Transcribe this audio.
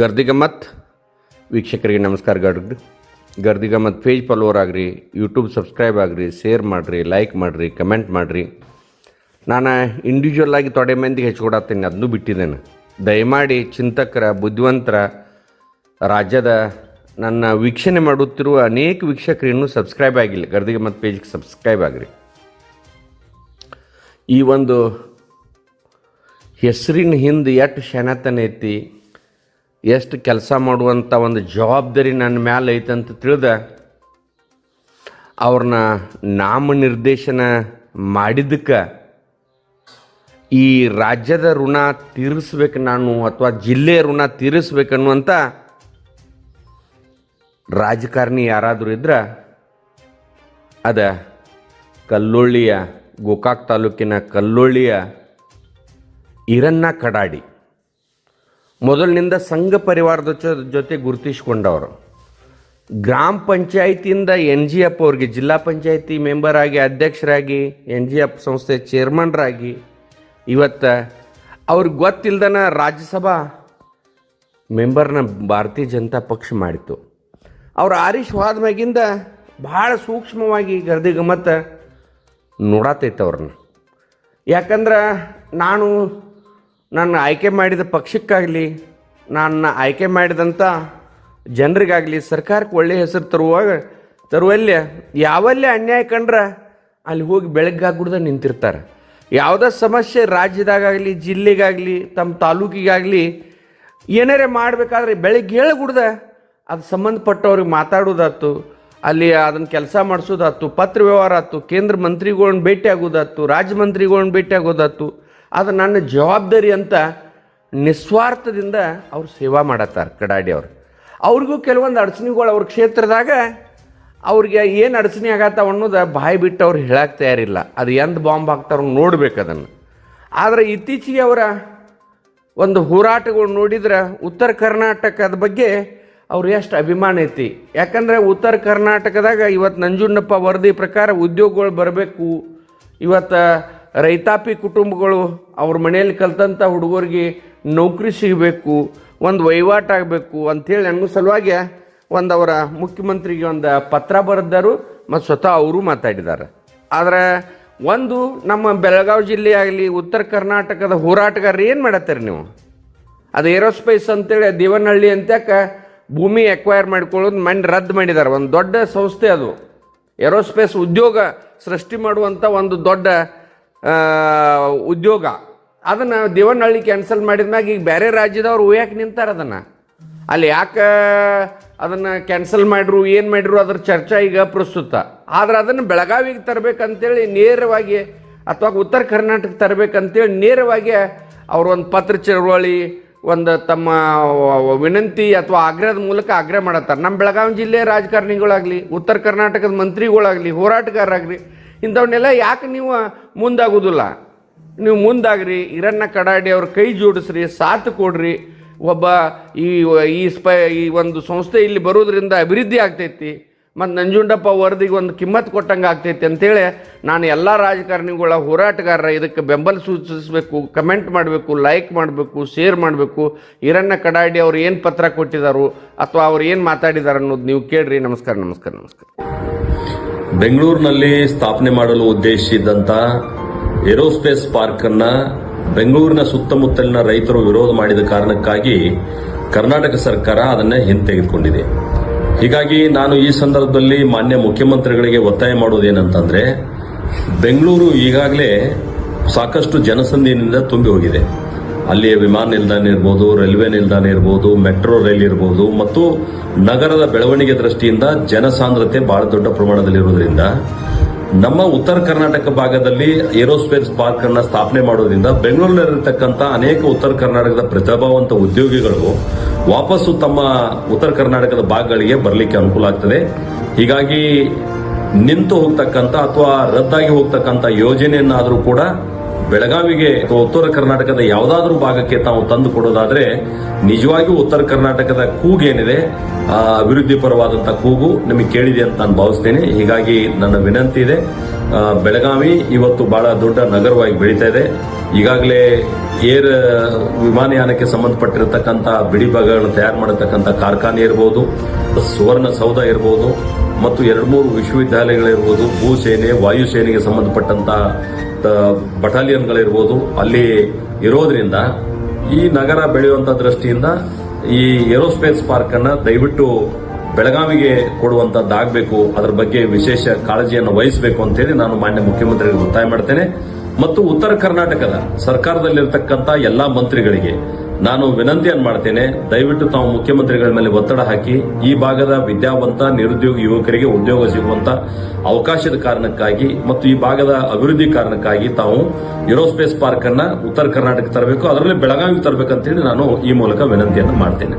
ಗರ್ದಿಗಮ್ಮತ್ ವೀಕ್ಷಕರಿಗೆ ನಮಸ್ಕಾರ ಗರ್ಗ್ ಗರ್ದಿಗಮ್ಮತ್ ಪೇಜ್ ಫಾಲೋವರ್ ಆಗಿರಿ, ಯೂಟ್ಯೂಬ್ ಸಬ್ಸ್ಕ್ರೈಬ್ ಆಗ್ರಿ, ಶೇರ್ ಮಾಡಿರಿ, ಲೈಕ್ ಮಾಡಿರಿ, ಕಮೆಂಟ್ ಮಾಡಿರಿ. ನಾನು ಇಂಡಿವಿಜುವಲ್ ಆಗಿ ತೊಡೆ ಮಂದಿಗೆ ಹೆಚ್ಚಿಕೊಡತ್ತೀನಿ ಅದನ್ನೂ ಬಿಟ್ಟಿದ್ದೇನೆ. ದಯಮಾಡಿ ಚಿಂತಕರ, ಬುದ್ಧಿವಂತರ, ರಾಜ್ಯದ ನನ್ನ ವೀಕ್ಷಣೆ ಮಾಡುತ್ತಿರುವ ಅನೇಕ ವೀಕ್ಷಕರು ಇನ್ನೂ ಸಬ್ಸ್ಕ್ರೈಬ್ ಆಗಿಲ್ಲ. ಗರ್ದಿಗಮ್ಮತ್ ಪೇಜ್ಗೆ ಸಬ್ಸ್ಕ್ರೈಬ್ ಆಗಿರಿ. ಈ ಒಂದು ಹೆಸರಿನ ಹಿಂದೆ ಎಷ್ಟು ಐತಿ ಎಷ್ಟು ಕೆಲಸ ಮಾಡುವಂಥ ಒಂದು ಜವಾಬ್ದಾರಿ ನನ್ನ ಮ್ಯಾಲೆ ಐತಂತ ತಿಳಿದ ಅವ್ರನ್ನ ನಾಮನಿರ್ದೇಶನ ಮಾಡಿದ್ದಕ್ಕೆ ಈ ರಾಜ್ಯದ ಋಣ ತೀರಿಸ್ಬೇಕು ನಾನು ಅಥವಾ ಜಿಲ್ಲೆಯ ಋಣ ತೀರಿಸ್ಬೇಕನ್ನುವಂಥ ರಾಜಕಾರಣಿ ಯಾರಾದರೂ ಇದ್ರೆ ಅದ ಕಲ್ಲೊಳ್ಳಿಯ ಗೋಕಾಕ್ ತಾಲೂಕಿನ ಕಲ್ಲೊಳ್ಳಿಯ ಇರನ್ನ ಕಡಾಡಿ. ಮೊದಲಿನಿಂದ ಸಂಘ ಪರಿವಾರದ ಜೊತೆ ಗುರುತಿಸಿಕೊಂಡವರು. ಗ್ರಾಮ ಪಂಚಾಯತಿಯಿಂದ ಎನ್ ಜಿ ಎಫ್ ಅವ್ರಿಗೆ, ಜಿಲ್ಲಾ ಪಂಚಾಯತಿ ಮೆಂಬರ್ ಆಗಿ, ಅಧ್ಯಕ್ಷರಾಗಿ, ಎನ್ ಜಿ ಎಫ್ ಸಂಸ್ಥೆ ಚೇರ್ಮನ್ರಾಗಿ ಇವತ್ತು ಅವ್ರಿಗೆ ಗೊತ್ತಿಲ್ದನ ರಾಜ್ಯಸಭಾ ಮೆಂಬರ್ನ ಭಾರತೀಯ ಜನತಾ ಪಕ್ಷ ಮಾಡಿತು ಅವ್ರು ಆರೀಶ್ ಹೋದ್ಮ್ಯಾಗಿಂದ ಭಾಳ ಸೂಕ್ಷ್ಮವಾಗಿ ಗರ್ದಿ ಗಮತ್ತ ನೋಡತೈತೆ ಅವ್ರನ್ನ ಯಾಕಂದ್ರೆ ನಾನು ನನ್ನ ಆಯ್ಕೆ ಮಾಡಿದ ಪಕ್ಷಕ್ಕಾಗಲಿ, ನನ್ನ ಆಯ್ಕೆ ಮಾಡಿದಂಥ ಜನರಿಗಾಗಲಿ, ಸರ್ಕಾರಕ್ಕೆ ಒಳ್ಳೆಯ ಹೆಸರು ತರುವಾಗ, ತರುವಲ್ಲಿ ಯಾವಲ್ಲೇ ಅನ್ಯಾಯ ಕಂಡ್ರೆ ಅಲ್ಲಿ ಹೋಗಿ ಬೆಳಗ್ಗಾಗ್ಬಿಡ್ದ ನಿಂತಿರ್ತಾರೆ. ಯಾವುದೇ ಸಮಸ್ಯೆ ರಾಜ್ಯದಾಗಲಿ ಜಿಲ್ಲೆಗಾಗಲಿ, ತಮ್ಮ ತಾಲೂಕಿಗಾಗಲಿ, ಏನಾರೇ ಮಾಡಬೇಕಾದ್ರೆ ಬೆಳಗ್ಗೆ ಹೇಳಗುಡ್ದ ಅದು ಸಂಬಂಧಪಟ್ಟವ್ರಿಗೆ ಮಾತಾಡೋದಾಯ್ತು, ಅಲ್ಲಿ ಅದನ್ನು ಕೆಲಸ ಮಾಡಿಸೋದಾಯ್ತು, ಪತ್ರ ವ್ಯವಹಾರ ಆಯ್ತು, ಕೇಂದ್ರ ಮಂತ್ರಿಗಳನ್ನ ಭೇಟಿ ಆಗೋದಾಯ್ತು, ರಾಜ್ಯ ಮಂತ್ರಿಗಳನ್ನ ಭೇಟಿ ಆಗೋದಾತು ಅದು ನನ್ನ ಜವಾಬ್ದಾರಿ ಅಂತ ನಿಸ್ವಾರ್ಥದಿಂದ ಅವ್ರು ಸೇವಾ ಮಾಡತ್ತಾರೆ ಕಡಾಡಿ ಅವರು. ಅವ್ರಿಗೂ ಕೆಲವೊಂದು ಅಡಚಣೆಗಳು ಅವ್ರ ಕ್ಷೇತ್ರದಾಗ ಅವ್ರಿಗೆ ಏನು ಅಡಚಣೆ ಆಗತ್ತಾವ ಅನ್ನೋದು ಬಾಯಿ ಬಿಟ್ಟು ಅವ್ರು ಹೇಳಕ್ಕೆ ತಯಾರಿಲ್ಲ. ಅದು ಎಂದ ಬಾಂಬ್ ಹಾಕ್ತಾರ ನೋಡ್ಬೇಕು ಅದನ್ನು. ಆದರೆ ಇತ್ತೀಚೆಗೆ ಅವರ ಒಂದು ಹೋರಾಟಗಳು ನೋಡಿದ್ರೆ ಉತ್ತರ ಕರ್ನಾಟಕದ ಬಗ್ಗೆ ಅವ್ರು ಎಷ್ಟು ಅಭಿಮಾನ ಐತಿ. ಯಾಕಂದರೆ ಉತ್ತರ ಕರ್ನಾಟಕದಾಗ ಇವತ್ತು ನಂಜುಂಡಪ್ಪ ವರದಿ ಪ್ರಕಾರ ಉದ್ಯೋಗಗಳು ಬರಬೇಕು. ಇವತ್ತು ರೈತಾಪಿ ಕುಟುಂಬಗಳು ಅವ್ರ ಮನೆಯಲ್ಲಿ ಕಲ್ತಂಥ ಹುಡುಗರಿಗೆ ನೌಕರಿ ಸಿಗಬೇಕು, ಒಂದು ವಹಿವಾಟಾಗಬೇಕು ಅಂಥೇಳಿ ಅನ್ನೋ ಸಲುವಾಗಿ ಒಂದು ಅವರ ಮುಖ್ಯಮಂತ್ರಿಗೆ ಒಂದು ಪತ್ರ ಬರೆದರು ಮತ್ತು ಸ್ವತಃ ಅವರು ಮಾತಾಡಿದ್ದಾರೆ. ಆದರೆ ಒಂದು ನಮ್ಮ ಬೆಳಗಾವಿ ಜಿಲ್ಲೆ ಆಗಲಿ, ಉತ್ತರ ಕರ್ನಾಟಕದ ಹೋರಾಟಗಾರರು ಏನು ಮಾಡತ್ತೀರಿ ನೀವು? ಅದು ಏರೋಸ್ಪೇಸ್ ಅಂತೇಳಿ ದೇವನಹಳ್ಳಿ ಅಂತಕ ಭೂಮಿ ಎಕ್ವೈರ್ ಮಾಡ್ಕೊಳ್ಳೋದು ಮಣ್ಣು ರದ್ದು ಮಾಡಿದ್ದಾರೆ. ಒಂದು ದೊಡ್ಡ ಸಂಸ್ಥೆ ಅದು. ಏರೋಸ್ಪೇಸ್ ಉದ್ಯೋಗ ಸೃಷ್ಟಿ ಮಾಡುವಂಥ ಒಂದು ದೊಡ್ಡ ಉದ್ಯೋಗ. ಅದನ್ನು ದೇವನಹಳ್ಳಿ ಕ್ಯಾನ್ಸಲ್ ಮಾಡಿದ್ಮ್ಯಾಗ ಈಗ ಬೇರೆ ರಾಜ್ಯದವ್ರು ಒಯ್ಯಾಕೆ ನಿಂತಾರೆ ಅದನ್ನು. ಅಲ್ಲಿ ಯಾಕೆ ಅದನ್ನು ಕ್ಯಾನ್ಸಲ್ ಮಾಡ್ರು, ಏನು ಮಾಡ್ರು ಅದ್ರ ಚರ್ಚೆ ಈಗ ಪ್ರಸ್ತುತ. ಆದ್ರೆ ಅದನ್ನು ಬೆಳಗಾವಿಗೆ ತರಬೇಕಂತೇಳಿ ನೇರವಾಗಿ ಅಥವಾ ಉತ್ತರ ಕರ್ನಾಟಕ ತರಬೇಕಂತೇಳಿ ನೇರವಾಗಿ ಅವರು ಒಂದು ಪತ್ರ ಚಳವಳಿ, ಒಂದು ತಮ್ಮ ವಿನಂತಿ ಅಥವಾ ಆಗ್ರಹದ ಮೂಲಕ ಆಗ್ರಹ ಮಾಡತ್ತಾರೆ. ನಮ್ಮ ಬೆಳಗಾವಿ ಜಿಲ್ಲೆಯ ರಾಜಕಾರಣಿಗಳಾಗಲಿ, ಉತ್ತರ ಕರ್ನಾಟಕದ ಮಂತ್ರಿಗಳಾಗಲಿ, ಹೋರಾಟಗಾರರಾಗಲಿ ಇಂಥವನ್ನೆಲ್ಲ ಯಾಕೆ ನೀವು ಮುಂದಾಗೋದಿಲ್ಲ? ನೀವು ಮುಂದಾಗ್ರಿ ಇರನ್ನ ಕಡಾಡಿ ಅವ್ರ ಕೈ ಜೋಡಿಸ್ರಿ, ಸಾಥ್ ಕೊಡ್ರಿ. ಒಬ್ಬ ಈ ಈ ಸ್ಪ, ಈ ಒಂದು ಸಂಸ್ಥೆ ಇಲ್ಲಿ ಬರೋದ್ರಿಂದ ಅಭಿವೃದ್ಧಿ ಆಗ್ತೈತಿ. ಮತ್ತು ನಂಜುಂಡಪ್ಪ ವರದಿಗೆ ಒಂದು ಕಿಮ್ಮತ್ತು ಕೊಟ್ಟಂಗೆ ಆಗ್ತೈತಿ ಅಂತೇಳಿ ನಾನು ಎಲ್ಲ ರಾಜಕಾರಣಿಗಳ ಹೋರಾಟಗಾರರ ಇದಕ್ಕೆ ಬೆಂಬಲ ಸೂಚಿಸಬೇಕು ಕಮೆಂಟ್ ಮಾಡಬೇಕು ಲೈಕ್ ಮಾಡಬೇಕು ಶೇರ್ ಮಾಡಬೇಕು. ಹಿರಣ್ಣ ಕಡಾಡಿ ಅವ್ರು ಏನು ಪತ್ರ ಕೊಟ್ಟಿದ್ದಾರೋ ಅಥವಾ ಅವ್ರು ಏನು ಮಾತಾಡಿದಾರೆ ಅನ್ನೋದು ನೀವು ಕೇಳ್ರಿ. ನಮಸ್ಕಾರ ನಮಸ್ಕಾರ ನಮಸ್ಕಾರ. ಬೆಂಗಳೂರಿನಲ್ಲಿ ಸ್ಥಾಪನೆ ಮಾಡಲು ಉದ್ದೇಶಿಸಿದ್ದಂತ ಏರೋಸ್ಪೇಸ್ ಪಾರ್ಕ್ ಅನ್ನ ಬೆಂಗಳೂರಿನ ಸುತ್ತಮುತ್ತಲಿನ ರೈತರು ವಿರೋಧ ಮಾಡಿದ ಕಾರಣಕ್ಕಾಗಿ ಕರ್ನಾಟಕ ಸರ್ಕಾರ ಅದನ್ನ ಹಿಂತೆಗೆದುಕೊಂಡಿದೆ. ಹೀಗಾಗಿ ನಾನು ಈ ಸಂದರ್ಭದಲ್ಲಿ ಮಾನ್ಯ ಮುಖ್ಯಮಂತ್ರಿಗಳಿಗೆ ಒತ್ತಾಯ ಮಾಡುವುದೇನಂತಂದ್ರೆ ಬೆಂಗಳೂರು ಈಗಾಗಲೇ ಸಾಕಷ್ಟು ಜನಸಂದಿನಿಂದ ತುಂಬಿ ಹೋಗಿದೆ ಅಲ್ಲಿ ವಿಮಾನ ನಿಲ್ದಾಣ ಇರ್ಬೋದು, ರೈಲ್ವೆ ನಿಲ್ದಾಣ ಇರ್ಬೋದು, ಮೆಟ್ರೋ ರೈಲ್ ಇರ್ಬೋದು, ಮತ್ತು ನಗರದ ಬೆಳವಣಿಗೆ ದೃಷ್ಟಿಯಿಂದ ಜನಸಾಂದ್ರತೆ ಬಹಳ ದೊಡ್ಡ ಪ್ರಮಾಣದಲ್ಲಿರುವುದರಿಂದ, ನಮ್ಮ ಉತ್ತರ ಕರ್ನಾಟಕ ಭಾಗದಲ್ಲಿ ಏರೋಸ್ಪೇಸ್ ಪಾರ್ಕ್ ಅನ್ನ ಸ್ಥಾಪನೆ ಮಾಡೋದ್ರಿಂದ ಬೆಂಗಳೂರಿನಲ್ಲಿರತಕ್ಕಂಥ ಅನೇಕ ಉತ್ತರ ಕರ್ನಾಟಕದ ಪ್ರತಿಭಾವಂತ ಉದ್ಯೋಗಿಗಳು ವಾಪಸ್ಸು ತಮ್ಮ ಉತ್ತರ ಕರ್ನಾಟಕದ ಭಾಗಗಳಿಗೆ ಬರಲಿಕ್ಕೆ ಅನುಕೂಲ ಆಗ್ತದೆ. ಹೀಗಾಗಿ ನಿಂತು ಹೋಗ್ತಕ್ಕಂಥ ಅಥವಾ ರದ್ದಾಗಿ ಹೋಗ್ತಕ್ಕಂಥ ಯೋಜನೆಯನ್ನಾದರೂ ಕೂಡ ಬೆಳಗಾವಿಗೆ ಉತ್ತರ ಕರ್ನಾಟಕದ ಯಾವುದಾದ್ರೂ ಭಾಗಕ್ಕೆ ತಾವು ತಂದು ಕೊಡೋದಾದ್ರೆ ನಿಜವಾಗಿಯೂ ಉತ್ತರ ಕರ್ನಾಟಕದ ಕೂಗೇನಿದೆ. ಅಭಿವೃದ್ಧಿ ಪರವಾದಂತಹ ಕೂಗು ನಿಮಗೆ ಕೇಳಿದೆ ಅಂತ ನಾನು ಭಾವಿಸ್ತೇನೆ. ಹೀಗಾಗಿ ನನ್ನ ವಿನಂತಿ ಇದೆ. ಬೆಳಗಾವಿ ಇವತ್ತು ಬಹಳ ದೊಡ್ಡ ನಗರವಾಗಿ ಬೆಳೀತಾ ಇದೆ. ಈಗಾಗಲೇ ಏರ್, ವಿಮಾನಯಾನಕ್ಕೆ ಸಂಬಂಧಪಟ್ಟಿರತಕ್ಕಂಥ ಬಿಡಿ ಭಾಗಗಳನ್ನು ತಯಾರು ಮಾಡತಕ್ಕಂಥ ಕಾರ್ಖಾನೆ ಇರಬಹುದು ಸುವರ್ಣ ಸೌಧ ಇರಬಹುದು ಮತ್ತು ಎರಡು ಮೂರು ವಿಶ್ವವಿದ್ಯಾಲಯಗಳಿರ್ಬೋದು ಭೂಸೇನೆ ವಾಯುಸೇನೆಗೆ ಸಂಬಂಧಪಟ್ಟಂತ ಬಟಾಲಿಯನ್ಗಳಿರ್ಬೋದು, ಅಲ್ಲಿ ಇರೋದ್ರಿಂದ ಈ ನಗರ ಬೆಳೆಯುವಂತ ದೃಷ್ಟಿಯಿಂದ ಈ ಏರೋಸ್ಪೇಸ್ ಪಾರ್ಕ್ ಅನ್ನ ದಯವಿಟ್ಟು ಬೆಳಗಾವಿಗೆ ಕೊಡುವಂತದ್ದಾಗಬೇಕು. ಅದರ ಬಗ್ಗೆ ವಿಶೇಷ ಕಾಳಜಿಯನ್ನು ವಹಿಸಬೇಕು ಅಂತೇಳಿ ನಾನು ಮಾನ್ಯ ಮುಖ್ಯಮಂತ್ರಿಗಳಿಗೆ ಒತ್ತಾಯ ಮಾಡ್ತೇನೆ. ಮತ್ತು ಉತ್ತರ ಕರ್ನಾಟಕದ ಸರ್ಕಾರದಲ್ಲಿರ್ತಕ್ಕಂಥ ಎಲ್ಲಾ ಮಂತ್ರಿಗಳಿಗೆ ನಾನು ವಿನಂತಿಯನ್ನು ಮಾಡ್ತೇನೆ, ದಯವಿಟ್ಟು ತಾವು ಮುಖ್ಯಮಂತ್ರಿಗಳ ಮೇಲೆ ಒತ್ತಡ ಹಾಕಿ, ಈ ಭಾಗದ ವಿದ್ಯಾವಂತ, ನಿರುದ್ಯೋಗಿ ಯುವಕರಿಗೆ ಉದ್ಯೋಗ ಸಿಗುವಂತ ಅವಕಾಶದ ಕಾರಣಕ್ಕಾಗಿ ಮತ್ತು ಈ ಭಾಗದ ಅಭಿವೃದ್ಧಿ ಕಾರಣಕ್ಕಾಗಿ ತಾವು ಏರೋಸ್ಪೇಸ್ ಪಾರ್ಕ್ ಅನ್ನ ಉತ್ತರ ಕರ್ನಾಟಕ ತರಬೇಕು, ಅದರಲ್ಲಿ ಬೆಳಗಾವಿಗೆ ತರಬೇಕಂತೇಳಿ ನಾನು ಈ ಮೂಲಕ ವಿನಂತಿಯನ್ನು ಮಾಡ್ತೇನೆ.